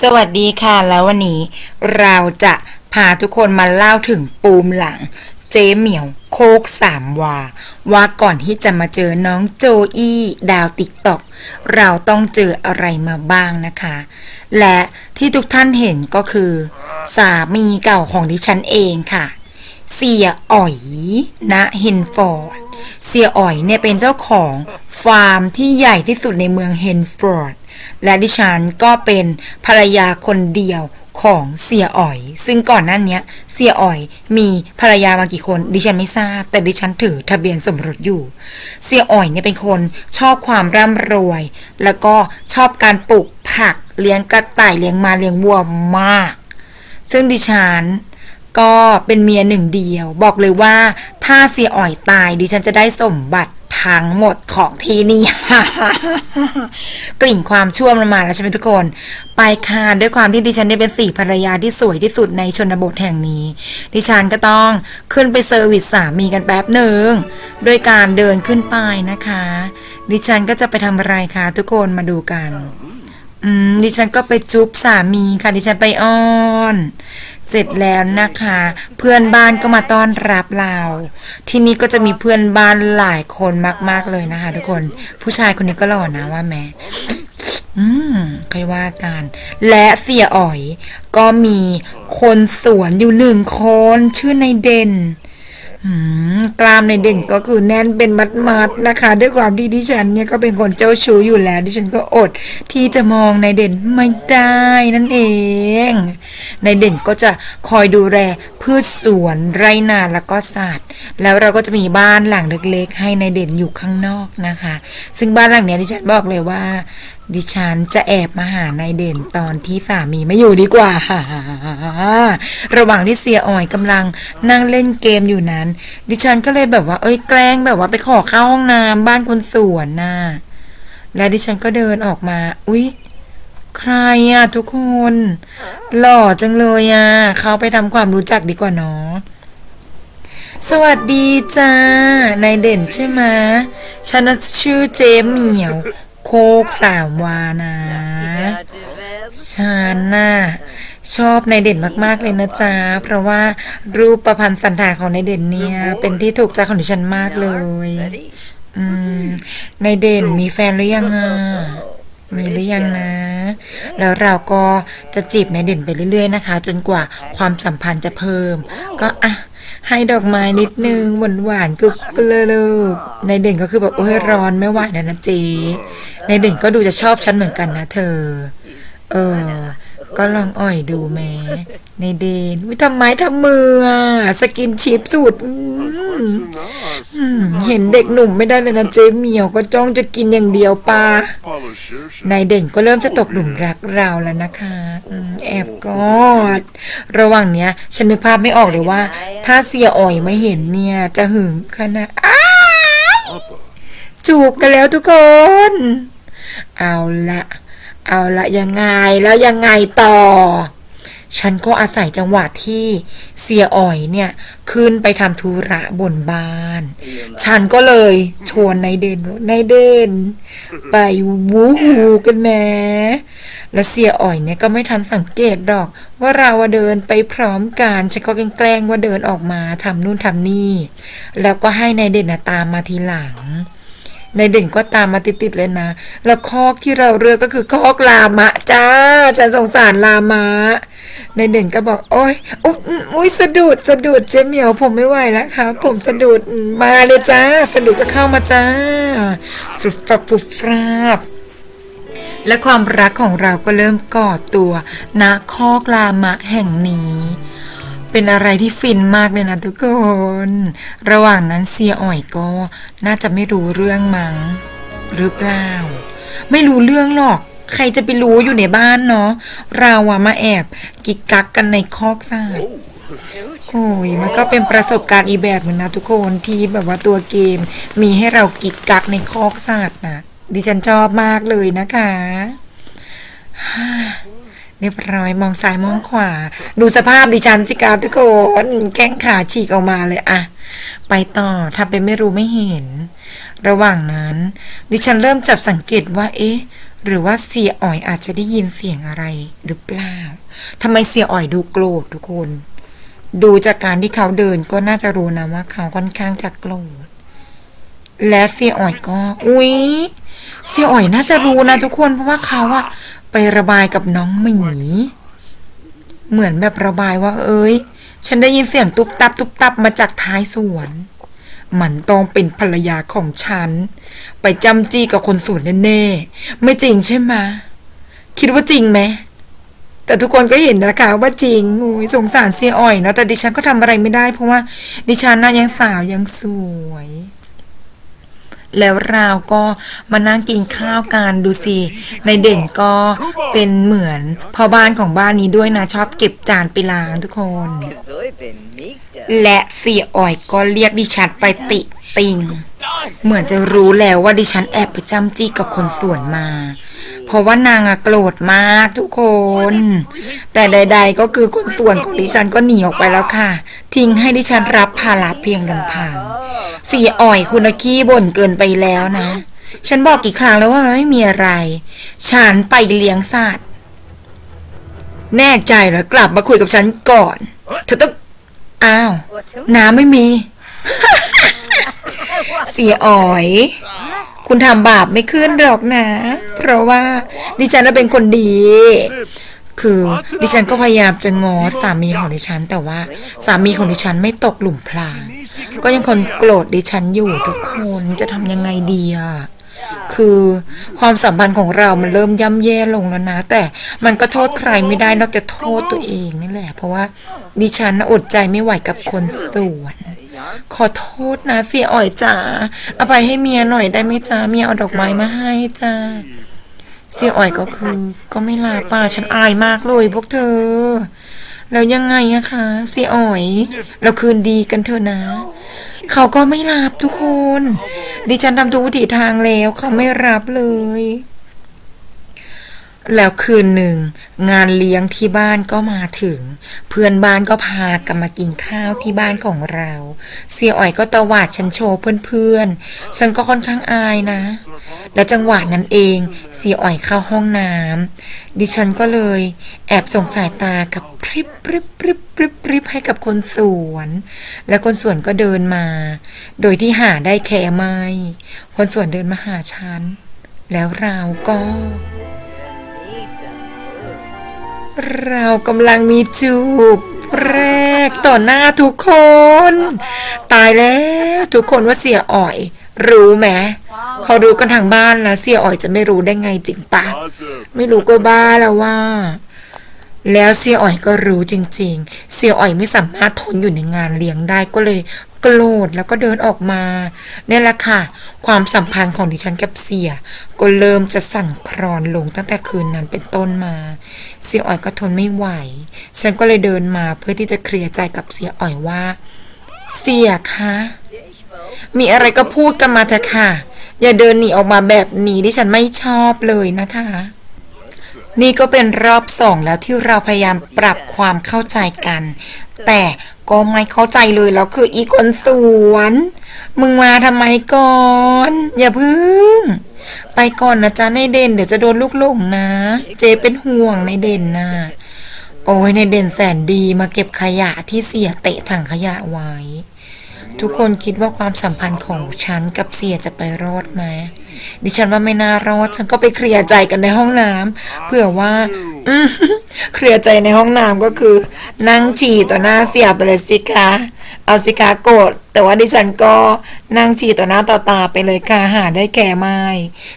สวัสดีค่ะ แล้ววันนี้เราจะพาทุกคนมาเล่าถึงปูมหลัง เจ๊เหมียวโคกสามวา ว่าก่อนที่จะมาเจอน้องโจอี้ดาวติ๊กตอกเราต้องเจออะไรมาบ้างนะคะ และที่ทุกท่านเห็นก็คือ สามีเก่าของดิฉันเองค่ะ เสียอ๋อยนะเฮนฟอร์ด เสียอ๋อยเนี่ยเป็นเจ้าของฟาร์มที่ใหญ่ที่สุดในเมืองเฮนฟอร์ด และดิฉันก็เป็นภรรยาคนเดียวของเสียอ๋อย ซึ่งก่อนหน้าเนี้ยเสียอ๋อยมีภรรยามากี่คน ดิฉันไม่ทราบ แต่ดิฉันถือทะเบียนสมรสอยู่ เสียอ๋อยเนี่ยเป็นคนชอบความร่ำรวย แล้วก็ชอบการปลูกผักเลี้ยงกระต่ายเลี้ยงมาเลี้ยงวัวมาก ซึ่งดิฉันก็เป็นเมียหนึ่งเดียว บอกเลยว่าถ้าเสียอ่อยตายดิฉันจะได้สมบัติ ทั้งหมดของที่นี่ กลิ่นความชั่วมันมาแล้วใช่ไหมทุกคน ไปค่ะด้วยความที่ดิฉันได้เป็นสี่ภรรยาที่สวยที่สุดในชนบทแห่งนี้ ดิฉันก็ต้องขึ้นไปเซอร์วิสสามีกันแป๊บหนึ่งด้วยการเดินขึ้นไปนะคะ ดิฉันก็จะไปทำอะไรคะทุกคนมาดูกัน อืมดิฉันก็ไปจุ๊บสามีค่ะ ดิฉันไปอ้อน เสร็จแล้วนะคะ เพื่อนบ้านก็มาต้อนรับเรา ที่นี่ก็จะมีเพื่อนบ้านหลายคนมาก ๆเลยนะคะ ทุกคน ผู้ชายคนนี้ก็หล่อนะว่าแม่อืมค่อยว่ากัน และเสียอ๋อย ก็มีคนสวนอยู่หนึ่งคน ชื่อในเด่น กล้ามในเด่นก็คือแน่นเป็นมัดมัดนะคะ ด้วยความที่ดิฉันเนี่ยก็เป็นคนเจ้าชู้อยู่แล้ว ดิฉันก็อดที่จะมองในเด่นไม่ได้นั่นเอง ในเด่นก็จะคอยดูแลพืชสวนไรนาแล้วก็สัตว์แล้วเราก็จะมีบ้านหลังเล็กๆ ให้ในเด่นอยู่ข้างนอกนะคะ ซึ่งบ้านหลังเนี้ยดิฉันบอกเลยว่า ดิฉันจะแอบมาหานายเด่นตอนที่สามีไม่อยู่ดีกว่า ระหว่างที่เสียอ่อยกำลังนั่งเล่นเกมอยู่นั้น ดิฉันก็เลยแบบว่า เอ้ยแกล้งแบบว่าไปขอเข้าห้องน้ำบ้านคนสวนน่ะและดิฉันก็เดินออกมา อุ๊ย ใครอะทุกคน หล่อจังเลยอะ เขาไปทำความรู้จักดีกว่าเนาะสวัสดีจ้านายเด่นใช่ไหมฉันชื่อเจมเหมียว โคกสามวานะ ฉันน่ะชอบนายเด่นมากๆเลยนะจ๊ะ เพราะว่ารูปประพันธ์สันฐานของนายเด่นเนี่ย เป็นที่ถูกใจของดิฉันมากเลย อืมนายเด่นมีแฟนหรือยังอะมีหรือยังนะ แล้วเราก็จะจีบนายเด่นไปเรื่อยๆนะคะ จนกว่าความสัมพันธ์จะเพิ่ม ก็อะให้ดอกไม้นิดนึงหวานหวานๆกรุบเปลูกนายเด่นก็คือแบบโอ้ยร้อนไม่ไหวนะนะจีในายเด่นก็ดูจะชอบฉันเหมือนกันนะเธอ เออ ก็ลองอ่อยดูแม่ในเดนวิทำไมทำมืออะสกินชิปสูตรเห็นเด็กหนุ่มไม่ได้เลยนะเจ๊เหมียวก็จ้องจะกินอย่างเดียวปลานายเด่นก็เริ่มจะตกหลุมรักเราแล้วนะคะแอบกอด ระหว่างเนี้ย ฉันนึกภาพไม่ออกเลยว่า ถ้าเสียอ่อยไม่เห็นเนี่ย จะหึงขนาดจูบกันแล้วทุกคน เอาละ เอาละยังไงแล้วยังไงต่อ ฉันก็อาศัยจังหวะที่เสียอ่อยเนี่ย ขึ้นไปทำธุระบนบ้าน ฉันก็เลยชวนนายเด่นว่านายเด่นไปวูฮูกันแหมและเสียอ่อยเนี่ยก็ไม่ทันสังเกตหรอก ว่าเราอะเดินไปพร้อมกันฉันก็แกล้งๆว่าเดินออกมาทำนู่นทำนี่ แล้วก็ให้นายเด่นน่ะตามมาทีหลัง ในเด่นก็ตามมาติดๆเลยนะ แล้วคอกที่เราเลือกก็คือคอกลามะจ้าฉันสงสารลามะ ในเด่นก็บอก โอ๊ยอุ๊ยอุ้ยสะดุดสะดุดเจ๊เหมียวผมไม่ไหวแล้วครับผมสะดุดมาเลยจ้า สะดุดก็เข้ามาจ้าฟรุบฟรับฟรุบฟราบและความรักของเราก็เริ่มก่อตัวณคอกลามะแห่งนี้ เป็นอะไรที่ฟินมากเลยนะทุกคน ระหว่างนั้นเสียอ่อยก็น่าจะไม่รู้เรื่องมัง้งหรือเปล่า ไม่รู้เรื่องหรอก ใครจะไปรู้อยู่ในบ้านเนาะเราอะมาแอบกิกกักกันในคอกสัตว์โอ้ยมันก็เป็นประสบการณ์อีแบบหนึ่งนะทุกคนที่แบบว่าตัวเกม มีให้เรากิกกักในคอกสัตว์นะดิฉันชอบมากเลยนะคะ เรียบร้อยมองซ้ายมองขวา ดูสภาพดิฉันสิครับทุกคนแข้งขาฉีกออกมาเลยอะไปต่อทำเป็นไม่รู้ไม่เห็น ระหว่างนั้น ดิฉันเริ่มจับสังเกตว่าเอ๊ะ หรือว่าเสียอ๋อยอาจจะได้ยินเสียงอะไรหรือเปล่าทำไมเสียอ๋อยดูโกรธทุกคน ดูจากการที่เขาเดินก็น่าจะรู้นะว่าเขาค่อนข้างจะโกรธและเสียอ๋อยก็ อุ๊ย เสียอ๋อยน่าจะรู้นะทุกคนเพราะว่าเขาอะไประบายกับน้องหมี เหมือนแบบระบายว่า เอ้ย ฉันได้ยินเสียงตุบตับ ตุบตับมาจากท้ายสวน มันต้องเป็นภรรยาของฉัน ไปจำจี้กับคนสวนแน่ๆ ไม่จริงใช่ไหมคิดว่าจริงไหมแต่ทุกคนก็เห็นนะคะว่าจริงโอ้ยสงสารเสียอ่อยเนาะแต่ดิฉันก็ทำอะไรไม่ได้เพราะว่า ดิฉันน่ะยังสาวยังสวย แล้วเราก็มานั่งกินข้าวกันดูสิ ในเด่นก็เป็นเหมือนพ่อบ้านของบ้านนี้ด้วยนะ ชอบเก็บจานไปล้างทุกคน และเสียอ่อยก็เรียกดิฉันไปติติง เหมือนจะรู้แล้วว่าดิฉันแอบไปจำจี้กับคนสวนมา เพราะว่านางอะโกรธมากทุกคน แต่ใด ๆ ก็คือคนส่วนของดิฉันก็หนีออกไปแล้วค่ะ ทิ้งให้ดิฉันรับภาระเพียงลำพังเสียอ่อยคุณขี้บ่นเกินไปแล้วนะ ฉันบอกกี่ครั้งแล้วว่ามันไม่มีอะไร ฉันไปเลี้ยงสัตว์แน่ใจเหรอกลับมาคุยกับฉันก่อน เธอต้องอ้าว น้ำไม่มี เสียอ๋อย คุณทำบาปไม่ขึ้นหรอกนะ เพราะว่าดิฉันเป็นคนดี คือดิฉันก็พยายามจะงอสามีของดิฉัน แต่ว่าสามีของดิฉันไม่ตกหลุมพรางก็ยังคนโกรธดิฉันอยู่ทุกคนจะทำยังไงดีอะคือความสัมพันธ์ของเรามันเริ่มย่ำแย่ลงแล้วนะ แต่มันก็โทษใครไม่ได้นอกจากโทษตัวเองนี่แหละ เพราะว่าดิฉันอดใจไม่ไหวกับคนสวน ขอโทษนะเสียอ่อยจ๋าเอาไปให้เมียหน่อยได้ไหมจ๊ะเมียเอาดอกไม้มาให้จ้าเสียอ่อยก็คือ ก็ไม่ลาป้าฉันอายมากเลยพวกเธอ แล้วยังไงอะคะเสียอ่อย เราคืนดีกันเถอะนะ เขาก็ไม่รับทุกคน ดิฉันทำทุกวิถีทางแล้วเขาไม่รับเลย แล้วคืนหนึ่ง งานเลี้ยงที่บ้านก็มาถึง เพื่อนบ้านก็พากันมากินข้าวที่บ้านของเรา เสียอ๋อยก็ตวาดฉันโชว์เพื่อนๆฉันก็ค่อนข้างอายนะ แล้วจังหวะนั้นเอง เสียอ๋อยเข้าห้องน้ำดิฉันก็เลย แอบส่งสายตากับพริบพริบพริบพริบพริบให้กับคนสวน และคนสวนก็เดินมา โดยที่หาได้แค่ไม่คนสวนเดินมาหาฉันแล้วเราก็ เรากำลังมีจูบแรกต่อหน้าทุกคน ตายแล้วทุกคนว่าเสียอ่อย รู้ไหมเขารู้กันทางบ้านแล้วเสียอ่อยจะไม่รู้ได้ไงจริงปะไม่รู้ก็บ้าแล้วว่า แล้วเสียอ่อยก็รู้จริง ๆ เสียอ่อยไม่สามารถทนอยู่ในงานเลี้ยงได้ก็เลย โกรธแล้วก็เดินออกมาเนี่ยแหละค่ะ ความสัมพันธ์ของดิฉันกับเสีย ก็เริ่มจะสั่นคลอนลงตั้งแต่คืนนั้นเป็นต้นมา เสียอ่อยก็ทนไม่ไหว ฉันก็เลยเดินมาเพื่อที่จะเคลียร์ใจกับเสียอ่อยว่า เสียคะมีอะไรก็พูดกันมาเถอะค่ะ อย่าเดินหนีออกมาแบบนี้ที่ฉันไม่ชอบเลยนะคะ นี่ก็เป็นรอบสองแล้วที่เราพยายามปรับความเข้าใจกัน แต่ก็ไม่เข้าใจเลยแล้วคืออีคนสวน มึงมาทำไมก่อน อย่าพึ่ง ไปก่อนนะจ๊ะในเด่นเดี๋ยวจะโดนลูกหลงนะ เจเป็นห่วงในเด่นนะโอ้ยในเด่นแสนดีมาเก็บขยะที่เสียเตะถังขยะไว้ ทุกคนคิดว่าความสัมพันธ์ของฉันกับเสียจะไปรอดไหมดิฉันว่าไม่น่ารอด ฉันก็ไปเคลียร์ใจกันในห้องน้ำเผื่อว่าอืเคลียร์ใจในห้องน้ำก็คือ นั่งฉี่ต่อหน้าเสียไปเลยสิคะเอาสิคะโกรธแต่ว่าดิฉันก็นั่งฉี่ต่อหน้าต่อตาไปเลยค่ะหาได้แก่ไม่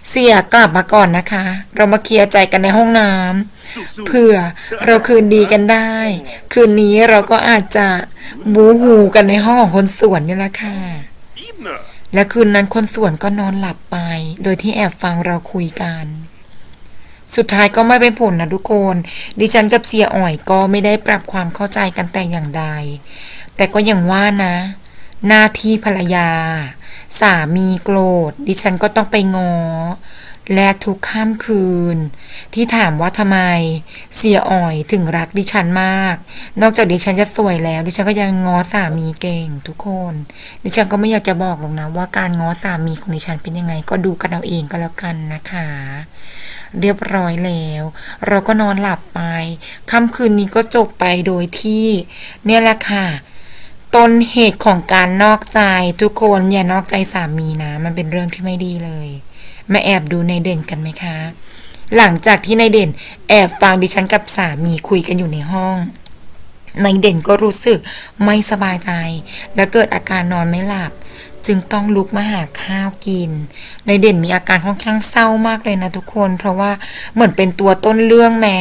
เสียกลับมาก่อนนะคะ เรามาเคลียร์ใจกันในห้องน้ำ เผื่อเราคืนดีกันได้ คืนนี้เราก็อาจจะบูหูกันในห้องของคนสวนนี่แหละค่ะ และคืนนั้นคนสวนก็นอนหลับไป โดยที่แอบฟังเราคุยกัน สุดท้ายก็ไม่เป็นผลนะทุกคน ดิฉันกับเสียอ่อยก็ไม่ได้ปรับความเข้าใจกันแต่อย่างใด แต่ก็อย่างว่านะ หน้าที่ภรรยา สามีโกรธ ดิฉันก็ต้องไปงอ และทุกค่ำคืน ที่ถามว่าทำไม เสียอ่อยถึงรักดิฉันมาก นอกจากดิฉันจะสวยแล้ว ดิฉันก็ยังง้อสามีเก่งทุกคน ดิฉันก็ไม่อยากจะบอกหรอกนะว่าการง้อสามีของดิฉันเป็นยังไง ก็ดูกันเอาเองก็แล้วกันนะคะ เรียบร้อยแล้ว เราก็นอนหลับไปค่ำคืนนี้ก็จบไปโดยที่ เนี่ยแหละค่ะต้นเหตุของการนอกใจทุกคนอย่านอกใจสามีนะ มันเป็นเรื่องที่ไม่ดีเลย มาแอบดูในเด่นกันไหมคะ หลังจากที่ในเด่น แอบฟังดิฉันกับสามีคุยกันอยู่ในห้องในเด่นก็รู้สึกไม่สบายใจ และเกิดอาการนอนไม่หลับ จึงต้องลุกมาหาข้าวกินในเด่นมีอาการค่อนข้างเศร้ามากเลยนะทุกคน เพราะว่าเหมือนเป็นตัวต้นเรื่องแม้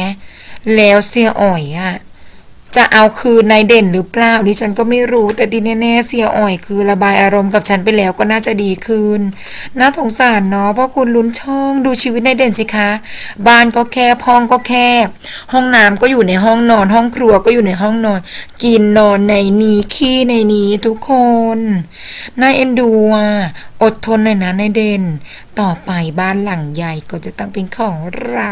แล้วเสียอ่อยอะ จะเอาคืนนายเด่นหรือเปล่าดิฉันก็ไม่รู้แต่ดีแน่ๆเสียอ่อยคือระบายอารมณ์กับฉันไปแล้วก็น่าจะดีขึ้นน่าสงสารเนาะเพราะคุณลุ้นช่องดูชีวิตนายเด่นสิคะ บ้านก็แคบห้องก็แคบ ห้องน้ำก็อยู่ในห้องนอน ห้องครัวก็อยู่ในห้องนอน กินนอนในนี้ขี้ในนี้ทุกคนน่าเอ็นดูอะอดทนหน่อยนะนายเด่น ต่อไปบ้านหลังใหญ่ก็จะต้องเป็นของเรา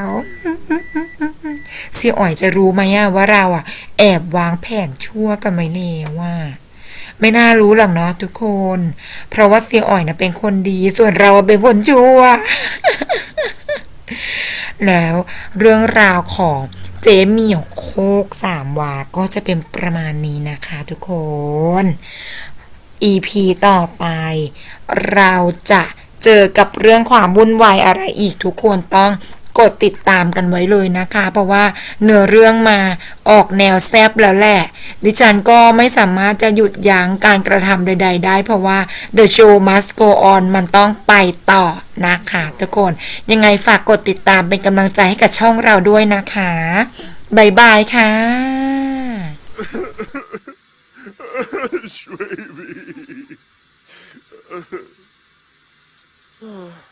เสี่ยอ่อยจะรู้ไหมว่าเราอะแอบวางแผนชั่วกันไว้แล้วว่า ไม่น่ารู้หรอกเนาะทุกคน เพราะว่าเสียอ่อยนะเป็นคนดีส่วนเราเป็นคนชั่ว แล้วเรื่องราวของเจมี่ยวโคกสามวา ก็จะเป็นประมาณนี้นะคะทุกคน EP ต่อไป เราจะเจอกับเรื่องความวุ่นวายอะไรอีกทุกคนต้อง กดติดตามกันไว้เลยนะคะ เพราะว่าเนื้อเรื่องมาออกแนวแซบแล้วแหละ ดิฉันก็ไม่สามารถจะหยุดยั้งการกระทำใด ๆ ได้ เพราะว่า The show must go on มันต้องไปต่อนะคะทุกคน ยังไงฝากกดติดตามเป็นกำลังใจให้กับช่องเราด้วยนะคะบายบายค่ะเ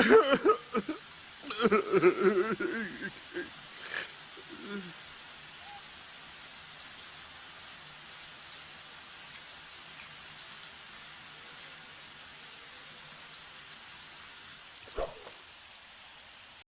Ugh.